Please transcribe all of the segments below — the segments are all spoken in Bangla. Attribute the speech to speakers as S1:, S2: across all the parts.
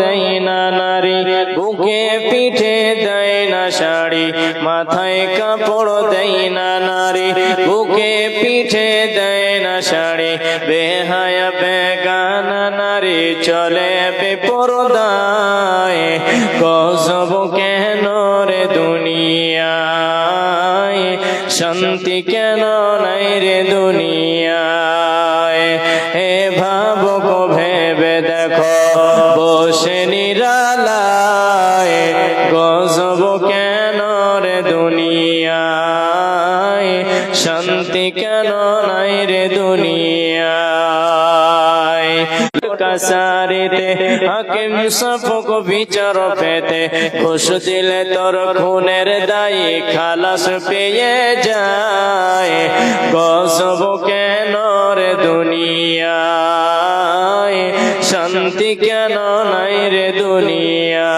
S1: দেয় না নারী, বুকে পিঠে দেয় না শাড়ি, মাথায় কাপড় দেয় না নারী, বুকে পিঠে দেয় না শাড়ি, বেহায়া বেগানা নারী চলে বেপরদায়, গজব কেন রে দুনিয়ায়? শান্তি কেন নাই রে দুনিয়ায়? শান্তি কেন নাই রে দুনিয়ায়? হাকিম সফক বিচার পেতে ঘুষ দিলে তোর খুনের দায়ী খালাস পেয়ে যায়। গজব কেন রে দুনিয়ায়? শান্তি কেন নাই রে দুনিয়ায়?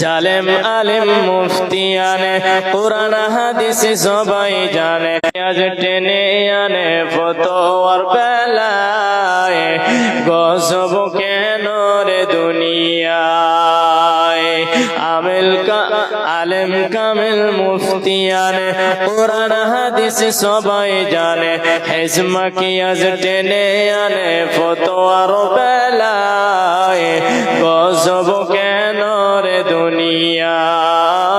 S1: জালেম আলেম মুফতিয়ানে কোরআন, হাদিস সবাই জানে। আজ টেনে আনে, ফতোয়ার বেলায়, গজব কেন রে দুনিয়ায়? আমেল কা, আলেম কামেল মুফতিয়ানে কোরআন, হাদিস সবাই জানে। হেজমা কি আজ টেনে আনে, ফতোয়ার বেলায়